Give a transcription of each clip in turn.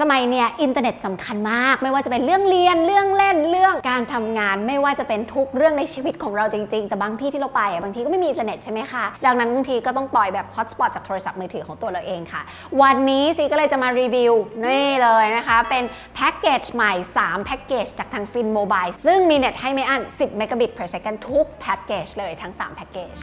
สมัยเนี้ยอินเทอร์เน็ตสำคัญมาก ไม่ว่าจะเป็นเรื่องเรียนเรื่องเล่นเรื่องการทำงาน ไม่ว่าจะเป็นทุกเรื่องในชีวิตของเราจริงๆ แต่บางที่ที่เราไปอะบางทีก็ไม่มีอินเทอร์เน็ตใช่ไหมคะ ดังนั้นบางทีก็ต้องปล่อยแบบฮอตสปอตจากโทรศัพท์มือถือของตัวเราเองค่ะ วันนี้ซีก็เลยจะมารีวิวนี่เลยนะคะ เป็นแพ็กเกจใหม่3แพ็กเกจจากทางฟินโมบายซึ่งมีเน็ตให้ไม่อั้น10 megabit per second ทุกแพ็กเกจเลยทั้ง3แพ็กเกจ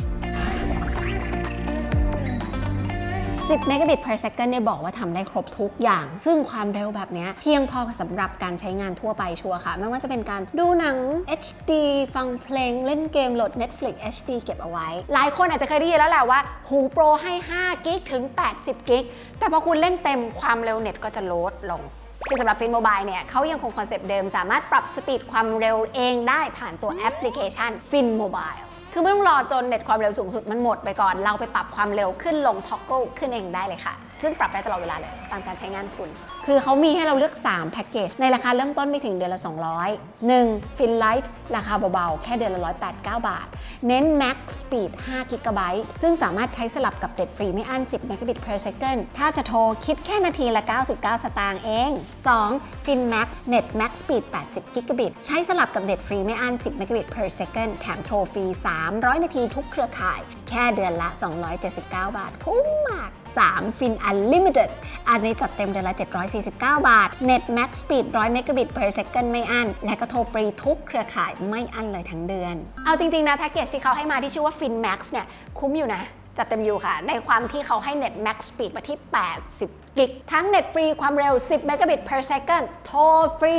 10 megabit per second เนี่ยบอกว่าทำได้ครบทุกอย่าง ซึ่งความเร็วแบบนี้เพียงพอสำหรับการใช้งานทั่วไปชัวร์ค่ะ ไม่ว่าจะเป็นการดูหนัง HD ฟังเพลง เล่นเกมโหลด Netflix HD เก็บเอาไว้ หลายคนอาจจะเคยได้ยินแล้วแหละว่า หูโปรให้5กิกถึง 80กิกแต่พอคุณเล่นเต็มความเร็วเน็ตก็จะลดลงคือสำหรับฟินโมบายเนี่ยเขายังคงคอนเซปต์เดิม สามารถปรับสปีดความเร็วเองได้ผ่านตัวแอปพลิเคชันฟินโมบาย คือไม่ต้องรอจนเน็ตความเร็วสูงสุดมันหมดไปก่อน เราไปปรับความเร็วขึ้นลงท็อกเกิลขึ้นเองได้เลยค่ะ ซึ่งปรับได้ตลอดเวลาเลยตามการใช้งานคุณ คือเขามีให้เราเลือก 3 แพ็กเกจ ในราคาเริ่มต้นไม่ถึงเดือนละ 200 1ฟินไลท์ราคาเบาๆ แค่เดือนละ 189 บาท เน้น Max Speed 5 g b ซึ่งสามารถใช้สลับกับเน็ตฟรีไม่อั้น 10 Mbit per second ถ้าจะโทรคิดแค่นาทีละ 99 สตางค์เอง 2 Fin Max Net Max Speed 80 g b ใช้สลับกับเน็ตฟรีไม่อั้น 10 Mbit per second แถมโทรฟรี 300 นาทีทุกเครือข่าย ค่เดือนละ 279 บาท คุ้มมาก3 Fin Unlimited อันนี้จัดเต็มเดือนละ 749 บาท Net Max Speed 100 Mbit per second ไม่อั้น และก็โทรฟรีทุกเครือข่ายไม่อั้นเลยทั้งเดือน เอาจริง ๆ นะแพ็กเกจที่เขาให้มาที่ชื่อว่า Fin Max เนี่ยคุ้มอยู่นะ จัดเต็มอยู่ค่ะ ในความที่เขาให้ Net Max Speed มาที่ 80 กิก ทั้ง Net ฟรีความเร็ว 10 Mbit per second โทรฟรี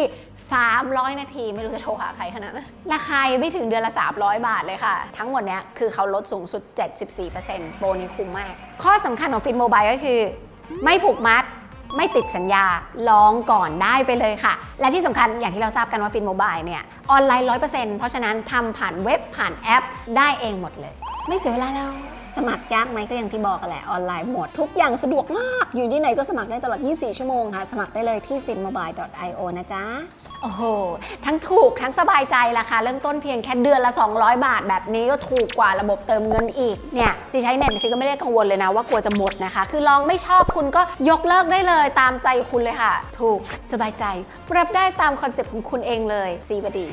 300 นาที ไม่รู้จะโทรหาใครขนาดนั้นราคาไม่ถึงเดือนละ 300 บาทเลยค่ะ ทั้งหมดเนี้ยคือเขาลดสูงสุด 74%โปรนี้คุ้มมาก ข้อสำคัญของฟินโมบายก็คือ ไม่ผูกมัดไม่ติดสัญญา ลองก่อนได้ไปเลยค่ะ และที่สำคัญอย่างที่เราทราบกันว่าฟินโมบายเนี่ย ออนไลน์ 100%เพราะฉะนั้นทำผ่านเว็บผ่านแอป ได้เองหมดเลย ไม่เสียเวลาแล้ว สมัครยากไหมก็อย่างที่บอกกันแหละออนไลน์หมด ทุกอย่างสะดวกมาก อยู่ที่ไหนก็สมัครได้ตลอด 24 ชั่วโมงค่ะ สมัครได้เลยที่ finmobile.io นะจ๊ะ โอ้โห ทั้งถูกทั้งสบายใจราคาเริ่มต้นเพียงแค่เดือนละ 200 บาท แบบนี้ก็ถูกกว่าระบบเติมเงินอีก เนี่ยซีใช้เน็ตซีก็ไม่ได้กังวลเลยนะว่ากลัวจะหมดนะคะ คือลองไม่ชอบคุณก็ยกเลิกได้เลยตามใจคุณเลยค่ะ ถูกสบายใจปรับได้ตามคอนเซ็ปต์ของคุณเองเลยซีบดี